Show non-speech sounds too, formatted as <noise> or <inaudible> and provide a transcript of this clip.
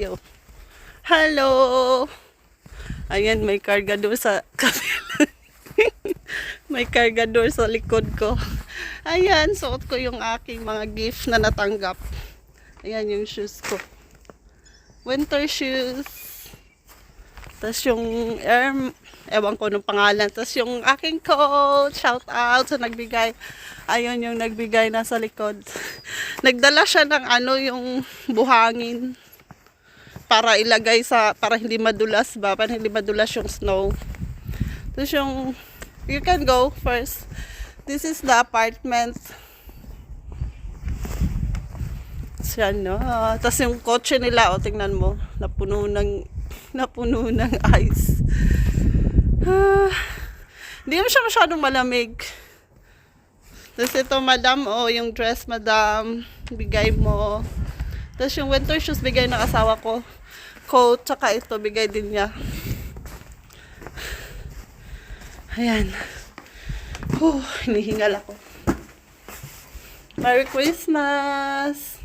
Yo. Hello! Ayan, may cargador sa <laughs> may cargador sa likod ko. Ayan, suot ko yung aking mga gift na natanggap. Ayan yung shoes ko. Winter shoes. Tapos yung air, ewan ko ng pangalan. Tapos yung aking coach, shout out sa nagbigay. Ayun yung nagbigay nasa likod. Nagdala siya ng ano yung buhangin para ilagay sa para hindi madulas ba? Para hindi madulas yung snow. Tapos yung you can go first. This is the apartment. Siya no? Tapos yung kotse nila o tingnan mo. Napuno ng <laughs> napuno ng ice. Ah, hindi mo siya masyadong malamig. Tapos ito madam o yung dress madam. Bigay mo tapos yung winter shoes bigay ng asawa ko. Coat, tsaka ito bigay din niya. Ayan. Huh, hinihingal ako. Merry Christmas!